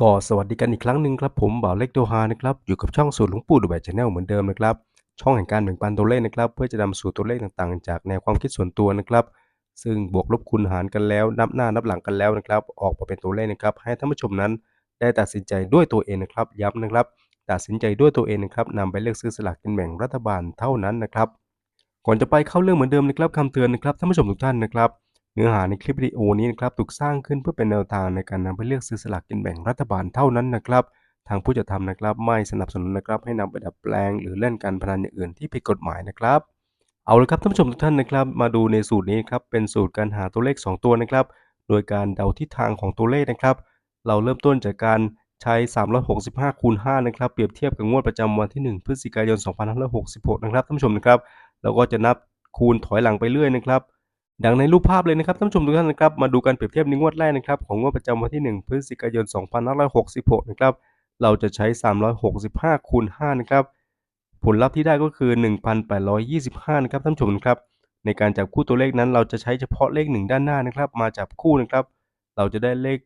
ก็สวัสดีกันอีกครั้งหนึ่งครับผมบ่าวเล็กโดฮานะครับอยู่กับช่องสูตรหลวงปู่ดูแบบชาแนลเหมือนเดิมนะครับช่องแห่งการแบ่งปันตัวเลขนะครับเพื่อจะนำสู่ตัวเลขต่างๆ จากแนวความคิดส่วนตัวนะครับซึ่งบวกลบคูณหารกันแล้ว นับหน้านับหลังกันแล้วนะครับออกมาเป็นตัวเลขนะครับให้ท่านผู้ชมนั้น ได้ตัดสินใจด้วยตัวเองนะครับย้ำนะครับ ตัดสินใจด้วยตัวเองนะครับนำไปเลือกซื้อสลากกินแบ่งรัฐบาลเท่านั้นนะครับก่อนจะไปเข้าเรื่องเหมือนเดิมนะครับคำเตือนนะครับท่านผู้ชมทุกท่านนะครับ เนื้อหาในคลิปวิดีโอนี้นะครับถูกสร้างขึ้นเพื่อเป็นแนวทางในการนำไปเลือกซื้อสลากกินแบ่งรัฐบาลเท่านั้นนะครับ ทางผู้จัดทำนะครับไม่สนับสนุนนะครับให้นำไปดัดแปลง หรือเล่นการพนันอย่างอื่นที่ผิดกฎหมายนะครับ เอาเลยครับท่านผู้ชมทุกท่านนะครับมาดูในสูตรนี้ครับเป็นสูตรการหาตัวเลข 2 ตัวนะครับ โดยการเดาทิศทางของตัวเลขนะครับ เราเริ่มต้นจากการใช้ 365คูณ5นะครับเปรียบเทียบกับงวดประจำวันที่ 1 พฤศจิกายน 2566 นะครับท่านผู้ชมนะครับเราก็จะนับคูณถอยหลังไปเรื่อยนะครับ ดังในรูปภาพเลยนะครับท่านผู้ชมทุกท่านนะครับมาดูการเปรียบเทียบในงวดแรกนะครับของงวดประจำวันที่ 1 พฤศจิกายน 2566 นะครับเราจะใช้ 365 คูณ 5 นะครับผลลัพธ์ที่ได้ก็คือ 1,825 นะครับท่านผู้ชมครับในการจับคู่ตัวเลขนั้น เราจะใช้เฉพาะเลข 1 ด้านหน้านะครับ มาจับคู่นะครับ เราจะได้เลข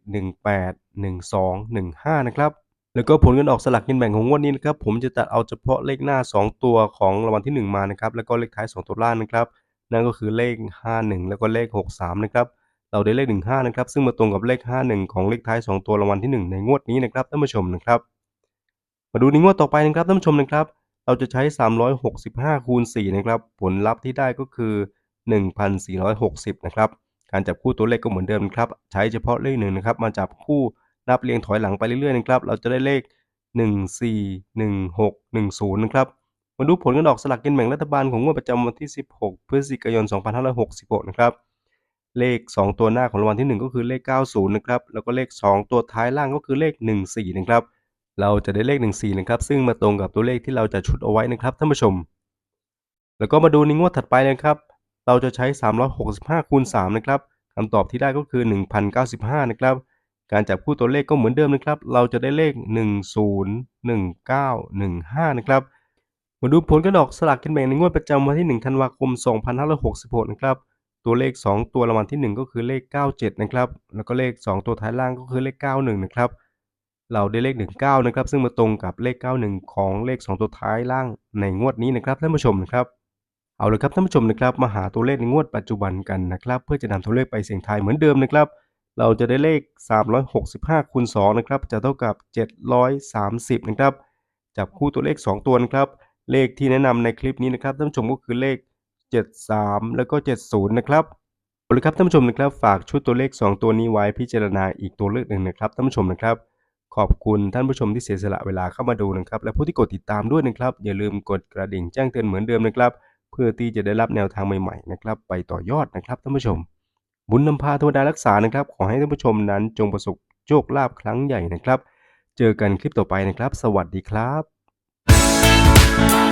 18 12 15 นะครับแล้วก็ผลการออกสลากกินแบ่งของงวดนี้นะครับผมจะตัดเอาเฉพาะเลขหน้า 2 ตัวของรางวัลที่ 1 มานะครับแล้วก็เลขท้าย 2 ตัวล่างนะครับ นั่นก็คือเลข 51 แล้วก็เลข 63 นะครับ เราได้เลข 15 นะครับ ซึ่งมาตรงกับเลข 51 ของเลขท้าย 2 ตัวรางวัลที่ 1 ในงวดนี้นะครับท่านผู้ชมนะครับ มาดูในงวดต่อไปนะครับท่านผู้ชมนะครับ เราจะใช้ 365 คูณ 4 นะครับ ผลลัพธ์ที่ได้ก็คือ 1,460 นะครับ การจับคู่ตัวเลขก็เหมือนเดิมนะครับ ใช้เฉพาะเลขหนึ่งนะครับ มาจับคู่นับเรียงถอยหลังไปเรื่อยๆนะครับ เราจะได้เลข 141610 นะครับ มาดูผลการออกสลากกินแบ่งรัฐบาลของงวดประจำวันที่ 16 พฤศจิกายน 2566 นะครับ เลข 2 ตัวหน้าของรางวัลที่ 1 ก็คือเลข 90 นะครับ แล้วก็เลข 2 ตัวท้ายล่างก็คือเลข 14 นะครับ เราจะได้เลข 14 นะครับ ซึ่งมาตรงกับตัวเลขที่เราจะชุดเอาไว้นะครับท่านผู้ชม แล้วก็มาดูในงวดถัดไปนะครับ เราจะใช้ 365 คูณ 3 นะครับคำตอบที่ได้ก็คือ 1,095 นะครับ การจับคู่ตัวเลขก็เหมือนเดิมนะครับ เราจะได้เลข 10 1915 นะครับ มาดูผลการออกสลากกินแบ่งในงวดประจำวันที่ 1 ธันวาคม 2566 นะครับ ตัวเลข 2 ตัวรางวัลที่ 1 ก็คือเลข 97 นะครับ แล้วก็เลข 2 ตัวท้ายล่างก็คือเลข 91 นะครับ เราได้เลข 19 นะครับ ซึ่งมาตรงกับเลข 91 ของเลข 2 ตัวท้ายล่างในงวดนี้นะครับท่านผู้ชมนะครับ เอาเลยครับท่านผู้ชมนะครับ มาหาตัวเลขในงวดปัจจุบันกันนะครับ เพื่อจะนำตัวเลขไปเสี่ยงทายเหมือนเดิมนะครับ เราจะได้เลข 365คูณ2นะครับ จะเท่ากับ 730 นะครับ จับคู่ตัวเลข 2 ตัวนะครับ เลขที่แนะนำในคลิปนี้นะครับท่านผู้ชมก็คือเลข 73 แล้วก็ 70 นะครับเอาเลยครับท่านผู้ชมนะครับฝากชุดตัวเลข 2 ตัวนี้ไว้พิจารณาอีกตัวเลือกหนึ่งนะครับท่านผู้ชมนะครับ ขอบคุณท่านผู้ชมที่เสียสละเวลาเข้ามาดูนะครับ และผู้ที่กดติดตามด้วยนะครับ อย่าลืมกดกระดิ่งแจ้งเตือนเหมือนเดิมนะครับ เพื่อที่จะได้รับแนวทางใหม่ๆนะครับ ไปต่อยอดนะครับท่านผู้ชม บุญนำพาเทวดารักษานะครับ ขอให้ท่านผู้ชมนั้นจงประสบโชคลาภครั้งใหญ่นะครับ เจอกันคลิปต่อไปนะครับ สวัสดีครับ Bye.